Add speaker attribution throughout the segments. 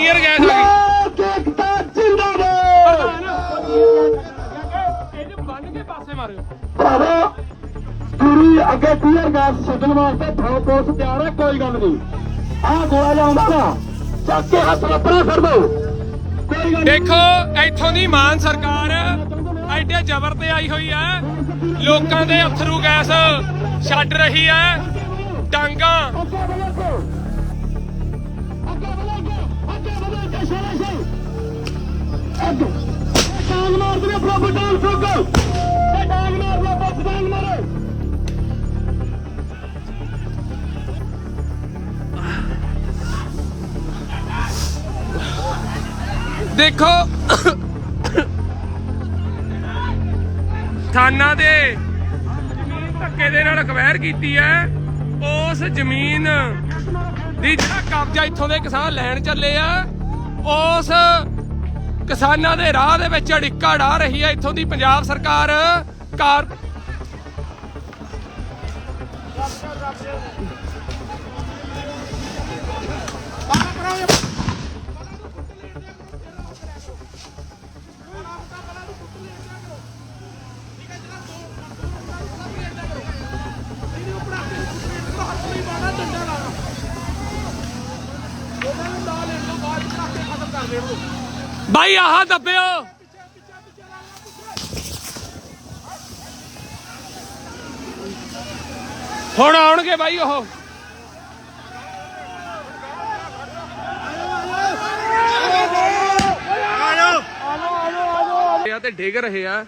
Speaker 1: Tear gas ਆ ਗਈ।
Speaker 2: ਏਕਤਾ ਜਿੰਦਾਬਾਦ
Speaker 1: ਇਹਨੂੰ ਬੰਨ ਕੇ ਪਾਸੇ ਮਾਰਿਓ
Speaker 2: ਭਰਾਵਾ ਪੂਰੀ ਅੱਗੇ ਟੀਅਰ ਗੈਸ ਛੱਡਣ ਵਾਸਤੇ ਥਾਂ ਪੁਲਿਸ ਤਿਆਰ ਹੈ ਕੋਈ ਗੱਲ ਨਹੀਂ ਆਹ ਗੋਲਾ ਲਾਉਂਦਾ ਨਾ ਚੱਕ ਕੇ ਹੱਥ ਲੱਪੜਾ ਫੜ ਦੋ
Speaker 1: ਦੇਖੋ, ਇੱਥੋਂ ਦੀ ਮਾਨ ਸਰਕਾਰ ਐਡੇ ਜ਼ਬਰ ਤੇ ਆਈ ਹੋਈ ਹੈ ਲੋਕਾਂ ਦੇ ਅਥਰੂ ਗੈਸ ਛੱਡ ਰਹੀ ਹੈ ਡਾਂਗਾ
Speaker 2: ਸ਼ਾਲਾ ਸ਼ਾਲ ਅੱਗੇ ਟਾਂਗ ਮਾਰ ਦੇ ਪ੍ਰਭੂ ਟਾਂਗ ਫੁੱਕ ਇਹ ਟਾਂਗ ਮਾਰ ਲੋ ਬੱਸ ਟਾਂਗ ਮਾਰੋ
Speaker 1: ਦੇਖੋ। ਥਾਨਾ ਦੇ ਜ਼ਮੀਨ ਧੱਕੇ ਦੇ ਨਾਲ ਅਕਵਾਇਰ ਕੀਤੀ ਹੈ। ਉਸ ਜ਼ਮੀਨ ਦੀ ਜਿਹੜਾ ਕਬਜ਼ਾ ਇੱਥੋਂ ਦੇ ਕਿਸਾਨ ਲੈਣ ਚੱਲੇ ਆ। ਉਸ ਕਿਸਾਨਾਂ ਦੇ ਰਾਹ ਦੇ ਵਿੱਚ ਅੜਿੱਕਾ ਢਾ ਰਹੀ ਹੈ ਇੱਥੋਂ ਦੀ ਪੰਜਾਬ ਸਰਕਾਰ। ਕਾਰ ਬਾਈ ਆਹ ਦੱਬਿਓ। ਹੁਣ ਆਉਣਗੇ ਬਾਈ ਉਹ। ਆ ਤੇ ਡਿੱਗ ਰਹੇ ਆ।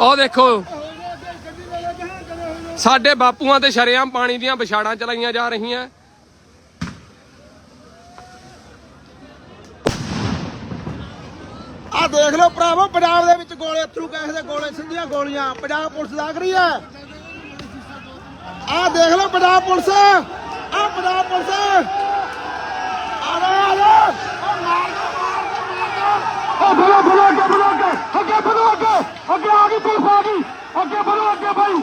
Speaker 1: ਉਹ ਦੇਖੋ। ਸਾਡੇ ਬਾਪੂਆਂ ਤੇ ਸ਼ਰੇਆਮ ਪਾਣੀ ਦੀਆਂ ਵਿਛਾੜਾਂ ਚਲਾਈਆਂ ਜਾ ਰਹੀਆਂ।
Speaker 3: ਆ ਦੇਖ ਲਓ ਭਰਾਵੋ, ਪੰਜਾਬ ਦੇ ਵਿੱਚ ਗੋਲੇ ਅਥਰੂ ਗੈਸ ਦੇ ਗੋਲੇ ਸਿੱਧੀਆਂ ਗੋਲੀਆਂ, ਪੰਜਾਬ ਪੁਲਿਸ ਲੱਗ ਰਹੀ ਹੈ। ਆ ਦੇਖ ਲਓ ਪੰਜਾਬ ਪੁਲਿਸ ਆ ਪੰਜਾਬ ਪੁਲਿਸ। ਆ ਲੋ ਆ ਲੋ
Speaker 2: ਓ ਬਲੋ ਬਲੋ ਅੱਗੇ ਬਲੋ ਅੱਗੇ। ਅੱਗੇ ਬਲੋ ਅੱਗੇ। ਅੱਗੇ ਆ ਗਈ ਪੁਲਿਸ ਆ ਗਈ। ਅੱਗੇ ਬਲੋ ਅੱਗੇ ਭਾਈ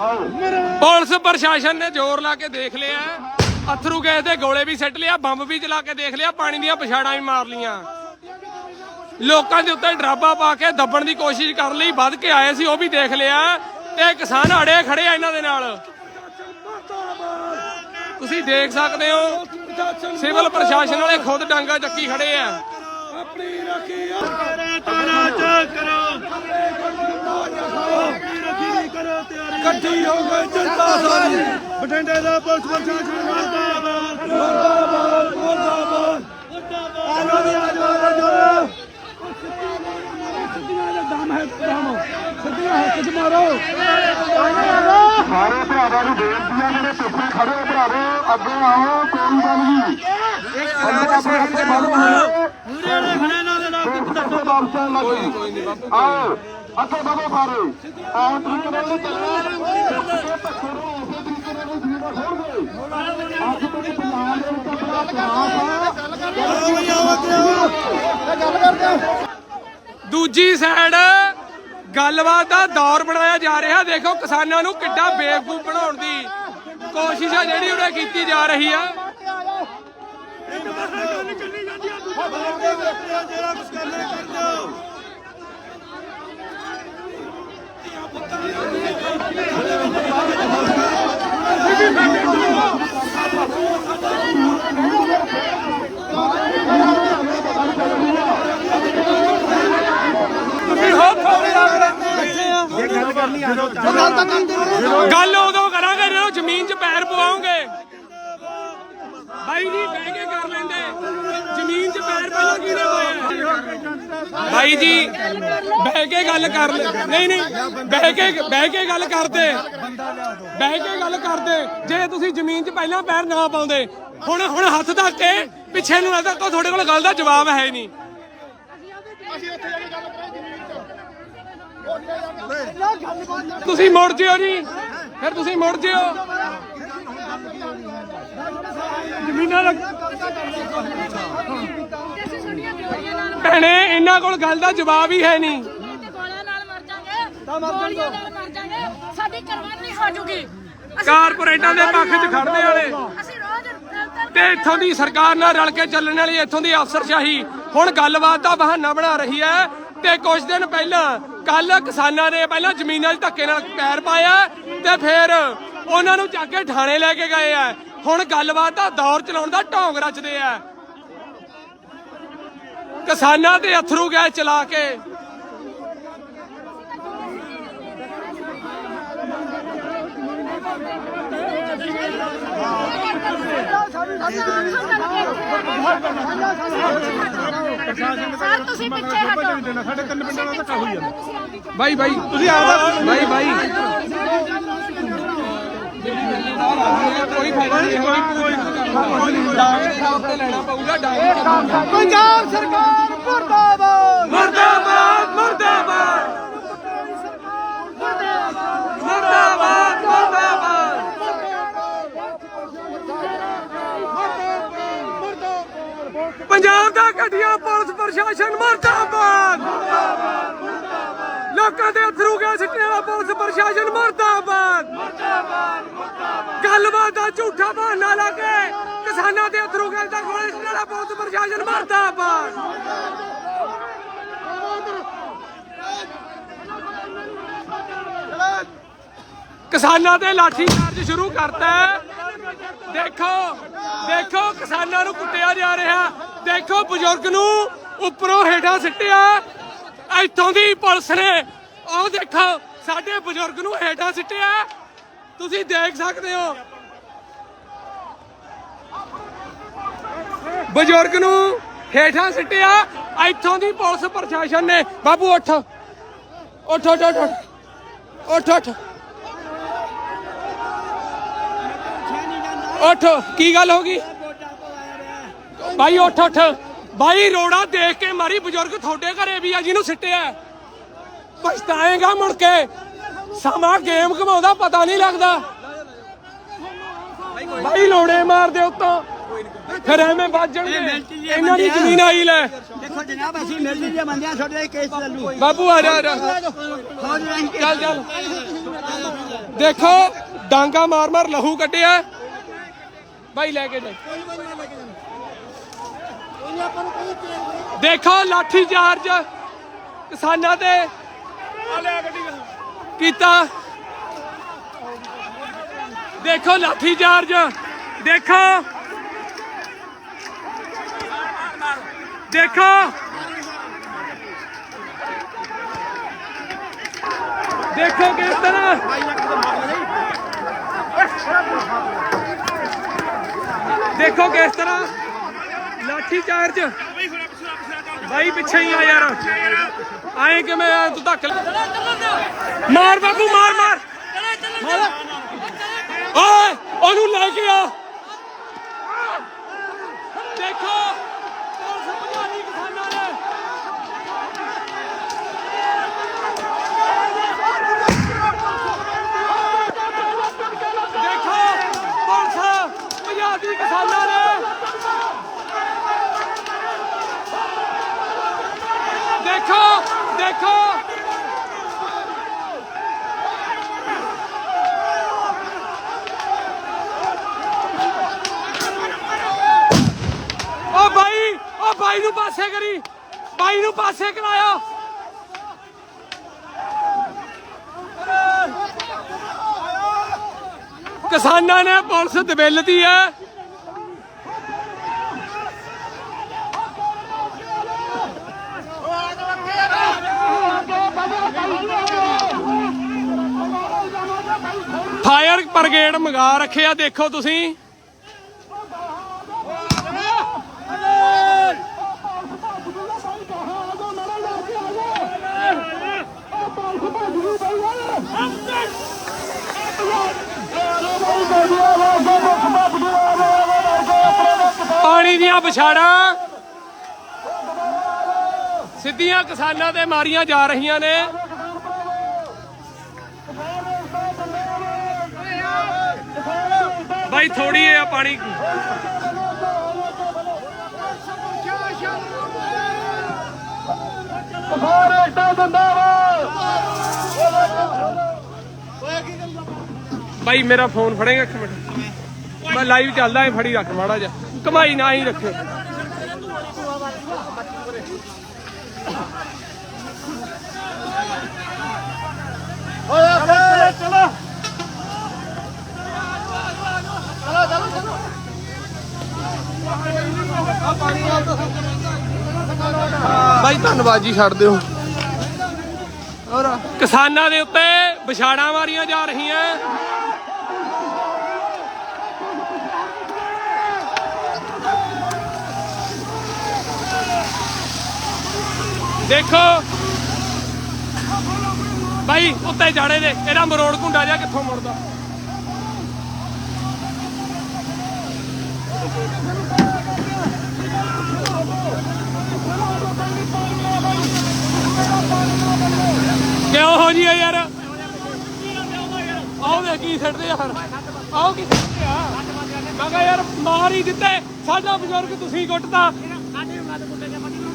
Speaker 1: ਪੁਲਿਸ ਪ੍ਰਸ਼ਾਸਨ ਨੇ ਜ਼ੋਰ ਲਾ ਕੇ ਦੇਖ ਲਿਆ ਅਥਰੂ ਗੈਸ ਦੇ ਗੋਲੇ ਵੀ ਸਿੱਟ ਲਿਆ, ਬੰਬ ਵੀ ਚਲਾ ਕੇ ਦੇਖ ਲਿਆ, ਪਾਣੀ ਦੀਆਂ ਪਛਾੜਾਂ ਵੀ ਮਾਰ ਲੀਆਂ ਲੋਕਾਂ ਦੇ ਉੱਤੇ ਡਰਾਬਾ ਪਾ ਕੇ ਦੱਬਣ ਦੀ ਕੋਸ਼ਿਸ਼ ਕਰਨ ਲਈ, ਵੱਧ ਕੇ ਆਏ ਸੀ, ਉਹ ਵੀ ਦੇਖ ਲਿਆ। ਤੇ ਕਿਸਾਨ ਅੜੇ ਖੜੇ ਆ ਇਹਨਾਂ ਦੇ ਨਾਲ। ਤੁਸੀਂ ਦੇਖ ਸਕਦੇ ਹੋ, ਸਿਵਲ ਪ੍ਰਸ਼ਾਸਨ ਵਾਲੇ ਖੁਦ ਡਾਂਗਾ ਚੱਕੀ ਖੜੇ ਆ।
Speaker 3: ਇਕੱਠੀ ਹੋ ਗਈ ਜਨਤਾ ਸਾਰੀ। ਬਠਿੰਡੇ ਦਾ ਪੁਲਿਸ ਪ੍ਰਸ਼ਾਸਨ ਮੁਰਦਾਬਾਦ। ਮੁਰਦਾਬਾਦ ਮੁਰਦਾਬਾਦ। ਆ ਲੋ ਵੀ ਆ ਜਾਓ ਆ ਜਾਓ ਸਿੱਧੀਆਂ ਦਾ ਦਮ ਹੈ ਦਮ। ਸਿੱਧੀਆਂ ਹੱਥ ਚ ਮਾਰੋ।
Speaker 2: ਸਾਰੇ ਭਰਾਵਾਂ ਨੂੰ ਬੇਨਤੀ ਹੈ ਜਿਹੜੇ ਪਿੱਛੇ ਖੜੇ ਹੋ ਭਰਾਵੋ ਅੱਗੇ ਆਓ ਕੋਈ ਗੱਲ ਨਹੀਂ। ਅੱਗੇ ਆਪਣੇ ਹੱਥੇ
Speaker 3: ਮੂਰੇ। ਨੇ ਖੜੇ ਨਾਲ ਦੇ ਨਾਲ
Speaker 2: ਕੋਈ ਨਹੀਂ ਬਾਪੂ ਆਓ। ਅੱਗੇ ਵਧੋ ਸਾਰੇ ਆਹ ਤਰੀਕੇ ਨਾਲ ਚੱਲਣਾ ਧੱਕੇ ਨੂੰ ਉਸੇ ਤਰੀਕੇ ਨਾਲ ਨਹੀਂ ਜੀਣਾ ਖੋਲਦੇ ਅੱਜ ਤੱਕ ਪੰਜਾਬ ਦੇ ਵਿੱਚ ਆਪਣਾ ਇਤਿਹਾਸ ਆ।
Speaker 1: ਦੂਜੀ ਸਾਈਡ ਗੱਲਬਾਤ ਦਾ ਦੌਰ ਬਣਾਇਆ ਜਾ ਰਿਹਾ। ਦੇਖੋ ਕਿਸਾਨਾਂ ਨੂੰ ਕਿੱਡਾ ਬੇਵਕੂਫ ਬਣਾਉਣ ਦੀ ਕੋਸ਼ਿਸ਼ ਆ ਜਿਹੜੀ ਉਹਨੇ ਕੀਤੀ ਜਾ ਰਹੀ ਆ।
Speaker 3: ਜਿਹੜਾ ਕੁਝ ਕਰਨਾ ਕਰ ਦਿਓ।
Speaker 1: ਗੱਲ ਉਦੋਂ ਕਰਾਂਗੇ ਜਦੋਂ ਜ਼ਮੀਨ 'ਚ ਪੈਰ ਪਵਾਉਂਗੇ ਭਾਈ ਜੀ ਬਹਿ ਕੇ ਕਰ ਲੈਂਦੇ। ਜ਼ਮੀਨ 'ਚ ਪੈਰ ਪਹਿਲਾਂ ਕਿਹਨੇ ਪਾਇਆ ਭਾਈ ਜੀ ਬਹਿ ਕੇ ਗੱਲ ਕਰ ਲੈ। ਨਹੀਂ ਨਹੀਂ ਬਹਿ ਕੇ ਬਹਿ ਕੇ ਗੱਲ ਕਰਦੇ। ਬਹਿ ਕੇ ਗੱਲ ਕਰਦੇ। ਜੇ ਤੁਸੀਂ ਜ਼ਮੀਨ 'ਚ ਪਹਿਲਾਂ ਪੈਰ ਨਾ ਪਾਉਂਦੇ ਹੁਣ ਹੁਣ ਹੱਥ ਧੱਕ ਕੇ ਪਿੱਛੇ ਨੂੰ ਨਾ ਧੱਕੋ ਤੁਹਾਡੇ ਕੋਲ ਗੱਲ ਦਾ ਜਵਾਬ ਹੈ ਹੀ ਨਹੀਂ। ਤੁਸੀਂ ਮੁੜ ਜਿਓ ਜੀ। ਫਿਰ ਤੁਸੀਂ ਮੁੜ ਜਿਓ। ਜ਼ਮੀਨਾਂ ਲੱਗ ਭੈਣੇ ਇਹਨਾਂ ਕੋਲ ਗੱਲ ਦਾ ਜਵਾਬ ਹੀ ਹੈ ਨਹੀਂ।
Speaker 4: ਗੋਲਿਆਂ ਨਾਲ ਮਰ ਜਾਗੇ ਮਰ ਹੋ ਜੂਗੀ। ਅਸੀਂ-
Speaker 1: ਕਾਰਪੋਰੇਟਾਂ ਦੇ ਪੱਖ 'ਚ ਖੜਨੇ ਵਾਲੇ।
Speaker 4: ਅਸੀਂ ਰੋਜ਼
Speaker 1: ਤੇ ਇੱਥੋਂ ਦੀ ਸਰਕਾਰ ਨਾਲ ਰਲ ਕੇ ਚੱਲਣ ਵਾਲੀ ਇੱਥੋਂ ਦੀ ਅਫਸਰਸ਼ਾਹੀ। ਹੁਣ ਗੱਲਬਾਤ ਦਾ ਬਹਾਨਾ ਬਣਾ ਰਹੀ ਹੈ ਤੇ ਕੁਝ ਦਿਨ ਪਹਿਲਾਂ ਕੱਲ ਕਿਸਾਨਾਂ ਨੇ ਪਹਿਲਾਂ ਜ਼ਮੀਨਾਂ 'ਚ ਧੱਕੇ ਨਾਲ ਪੈਰ ਪਾਇਆ ਤੇ ਫਿਰ ਉਹਨਾਂ ਨੂੰ ਚੱਕ ਕੇ ਥਾਣੇ ਲੈ ਕੇ ਗਏ ਆ। ਹੁਣ ਗੱਲਬਾਤ ਦਾ ਦੌਰ ਚਲਾਉਣ ਦਾ ਢੋਂਗ ਰਚਦੇ ਆ। ਕਿਸਾਨਾਂ ਤੇ ਅਥਰੂ ਗੈਸ ਚਲਾ ਕੇ
Speaker 4: ਸਰ ਤੁਸੀਂ ਪਿੱਛੇ ਹਟੋ। ਸਾਡੇ ਤਿੰਨ ਪਿੰਡਾਂ ਦਾ ਧੱਕਾ ਹੋਈ ਜਾਂਦਾ।
Speaker 1: ਬਾਈ ਬਾਈ ਤੁਸੀਂ ਆਪਦਾ ਬਾਈ ਬਾਈ। ਕੋਈ ਫਾਇਦਾ ਨਹੀਂ ਕੋਈ ਕੋਈ ਡਾਂਗ ਦੇ ਸਾਹਬ ਤੇ ਲੈਣਾ ਪਊਗਾ ਡਾਂਗ
Speaker 3: ਪੰਜਾਬ ਸਰਕਾਰ ਮਰਦਾਬਾਦ।
Speaker 1: ਮਰਦਾਬਾਦ ਮਰਦਾਬਾਦ ਮਰਦਾਬਾਦ ਪੰਜਾਬ ਦਾ ਘਟੀਆ ਪੁਲਿਸ ਪ੍ਰਸ਼ਾਸਨ ਮਰਦਾਬਾਦ ਲੋਕਾਂ ਦੇ ਅਥਰੂ ਗਿਆ ਸਿੱਟੇ ਵਾਲਾ ਪੁਲਿਸ ਪ੍ਰਸ਼ਾਸਨ ਮਰਦਾਬਾਦ ਗੱਲਬਾਤ ਦਾ ਝੂਠਾ ਬਹਾਨਾ ਲਾ ਕੇ ਕਿਸਾਨਾਂ ਦੇ ਅਥਰੂ ਗੈਸ ਦਾ ਗੋਲੇ ਸਿੱਟਣ ਵਾਲਾ ਪੁਲਿਸ ਪ੍ਰਸ਼ਾਸਨ ਮਰਦਾਬਾਦ ਕਿਸਾਨਾਂ ਤੇ ਲਾਠੀ ਚਾਰਜ ਸ਼ੁਰੂ ਕਰਤਾ ਦੇਖੋ ਦੇਖੋ ਕਿਸਾਨਾਂ ਨੂੰ ਕੁੱਟਿਆ ਜਾ ਰਿਹਾ। ਦੇਖੋ ਬਜ਼ੁਰਗ ਨੂੰ ਉੱਪਰੋਂ ਹੇਠਾਂ ਸਿੱਟਿਆ। ਇੱਥੋਂ ਦੀ ਪੁਲਿਸ ਨੇ, ਉਹ ਦੇਖੋ, ਸਾਡੇ ਬਜ਼ੁਰਗ ਨੂੰ ਹੇਠਾਂ ਸਿੱਟਿਆ। ਤੁਸੀਂ ਦੇਖ ਸਕਦੇ ਹੋ ਬਜ਼ੁਰਗ ਨੂੰ ਹੇਠਾਂ ਸਿੱਟਿਆ, ਇੱਥੋਂ ਦੀ ਪੁਲਿਸ ਪ੍ਰਸ਼ਾਸਨ ਨੇ। ਬਾਬੂ ਉੱਠ। ਉੱਠ ਉੱਠ ਉੱਠ ਉੱਠ। ਉੱਠ ਉੱਠ। ਕੀ ਗੱਲ ਹੋ ਗਈ? ਭਾਈ ਉੱਠ ਉੱਠ। ਭਾਈ ਰੋੜਾ ਦੇਖ ਕੇ ਮਾਰੀ ਬਜ਼ੁਰਗ ਤੁਹਾਡੇ ਘਰੇ ਵੀ ਆ, ਜਿਹਨੂੰ ਸਿੱਟਿਆ ਪਛਤਾਏਗਾ ਮੁੜ ਕੇ। ਸਮਾਂ ਗੇਮ ਘਮਾਉਂਦਾ, ਪਤਾ ਨਹੀਂ ਲੱਗਦਾ। ਭਾਈ ਲੋੜੇ ਮਾਰਦੇ ਉੱਤੋਂ। ਫਿਰ ਐਵੇਂ ਵੱਜਣਗੇ। ਇਹਨਾਂ ਦੀ ਜ਼ਮੀਨ ਆਈ ਲੈ।
Speaker 5: ਦੇਖੋ ਜਨਾਬ ਅਸੀਂ ਮਿਲ ਜੇ ਬੰਦਿਆਂ ਤੁਹਾਡੇ ਕੇਸ ਚੱਲੂ।
Speaker 1: ਬਾਬੂ ਆ ਜਾ ਆ ਜਾ। ਚੱਲ ਚੱਲ। ਦੇਖੋ ਡਾਂਗਾ ਮਾਰ ਮਾਰ ਲਹੂ ਕੱਢਿਆ। ਬਾਈ ਲੈ ਕੇ ਜਾ ਦੇਖੋ ਲਾਠੀ ਚਾਰਜ ਕਿਸਾਨਾਂ ਤੇ ਕੀਤਾ। ਦੇਖੋ ਲਾਠੀ ਚਾਰਜ ਦੇਖੋ। ਦੇਖੋ। ਦੇਖੋ ਕਿਸ ਤਰ੍ਹਾਂ। ਦੇਖੋ ਕਿਸ ਤਰ੍ਹਾਂ। ਲਾਠੀ ਚਾਰਜ ਬਾਈ ਪਿੱਛੇ ਹੀ ਆ ਯਾਰ। ਆਏ ਕਿਵੇਂ ਆ, ਤੂੰ ਧੱਕ ਮਾਰ ਬਾਬੂ ਮਾਰ ਮਾਰ। ਓਏ ਉਹਨੂੰ ਲੈ ਕੇ ਆ ਦੇਖੋ ਪੁਲਿਸ ਭਜਾਈ ਕਿਸਾਨਾਂ ਨੇ ਦੇਖੋ ਪੁਲਿਸ ਪੰਜਾਬੀ ਕਿਸਾਨਾਂ ਨੇ ਦੇਖੋ ਦੇਖੋ ਓ ਬਾਈ ਓ ਬਾਈ ਨੂੰ ਪਾਸੇ ਕਰੀ। ਬਾਈ ਨੂੰ ਪਾਸੇ ਕਰਾਇਆ। ਕਿਸਾਨਾਂ ਨੇ ਪੁਲਿਸ ਦਬਿਲਦੀ ਹੈ। ਫਾਇਰ ਬ੍ਰਿਗੇਡ ਮੰਗਾ ਰੱਖਿਆ, ਦੇਖੋ ਤੁਸੀਂ ਪਾਣੀ ਦੀਆਂ ਵਿਛਾੜਾਂ ਸਿੱਧੀਆਂ ਕਿਸਾਨਾਂ ਤੇ ਮਾਰੀਆਂ ਜਾ ਰਹੀਆਂ ਨੇ। ਬਾਈ ਥੋੜੀ ਆ ਪਾਣੀ।
Speaker 2: ਸਾਰੇ ਟਾ ਦੰਦਾਵਾ
Speaker 1: ਬਾਈ ਮੇਰਾ ਫੋਨ ਫੜੇਗਾ ਇੱਕ ਮਿੰਟ। ਮੈਂ ਲਾਈਵ ਚੱਲਦਾ ਐ ਫੜੀ ਰੱਖ ਮਾੜਾ ਜਾ ਕਮਾਈ ਨਾ ਹੀ
Speaker 2: ਓਏ ਚਲੋ
Speaker 1: ਬਾਈ ਧੰਨਵਾਦ ਜੀ ਛੱਡ ਦਿਓ। ਕਿਸਾਨਾਂ ਦੇ ਉੱਤੇ ਵਿਛਾੜਾਂ ਮਾਰੀਆਂ ਜਾ ਰਹੀਆਂ। ਦੇਖੋ। ਬਾਈ, ਉੱਤੇ ਜਾਣੇ ਦੇ ਇਹਦਾ ਮਰੋੜ ਘੁੰਡਾ ਜਾ ਕਿੱਥੋਂ ਮੁੜਦਾ? ਕਿਉਂ ਹੋ ਜੀ ਯਾਰ? ਆਓ ਦੇ ਕੀ ਛੱਡਦੇ ਯਾਰ ਫਿਰ ਆਓ ਕੀ ਛੱਡਦੇ ਆ। ਮੈਂ ਕਿਹਾ ਯਾਰ, ਮਾਰ ਹੀ ਦਿੱਤੇ। ਸਾਡਾ ਬਜ਼ੁਰਗ ਤੁਸੀਂ ਕੁੱਟਦਾ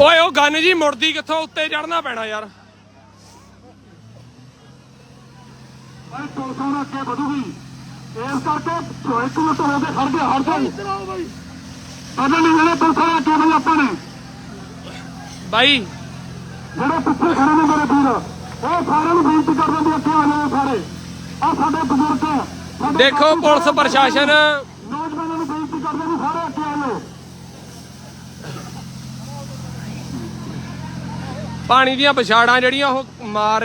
Speaker 1: ਓਏ, ਉਹ ਗੰਨ ਜੀ ਮੁੜਦੀ ਕਿੱਥੋਂ? ਉੱਤੇ ਚੜਨਾ ਪੈਣਾ ਯਾਰ।
Speaker 2: ਪੁਲਿਸ ਹੁਣ ਅੱਗੇ ਵਧੂਗੀ ਇਸ ਕਰਕੇ ਇੱਕ ਮਿੰਟ ਹੋ ਕੇ ਖੜ ਗਿਆ ਹਰ ਕੋਈ ਪਹਿਲਾਂ ਨਹੀਂ ਜਿਹੜੇ ਪੁਲਿਸ ਅੱਗੇ ਵਧੇ ਆਪਾਂ ਨੇ
Speaker 1: ਬਾਈ।
Speaker 2: ਜਿਹੜੇ ਪਿੱਛੇ ਖੜੇ ਨੇ ਮੇਰੇ ਵੀਰ, ਉਹ ਸਾਰਿਆਂ ਨੂੰ ਬੇਨਤੀ ਕਰਦੇ ਵੀ ਅੱਗੇ ਆ ਜਾਓ ਸਾਰੇ। ਆ ਸਾਡੇ ਬਜ਼ੁਰਗ
Speaker 1: ਦੇਖੋ ਪੁਲਿਸ ਪ੍ਰਸ਼ਾਸਨ।
Speaker 2: ਨੌਜਵਾਨਾਂ ਨੂੰ ਬੇਨਤੀ ਕਰਦੇ ਸਾਰੇ ਅੱਗੇ ਜਾਓ।
Speaker 1: ਪਾਣੀ ਦੀਆਂ ਵਿਛਾੜਾਂ ਜਿਹੜੀਆਂ ਉਹ ਮਾਰ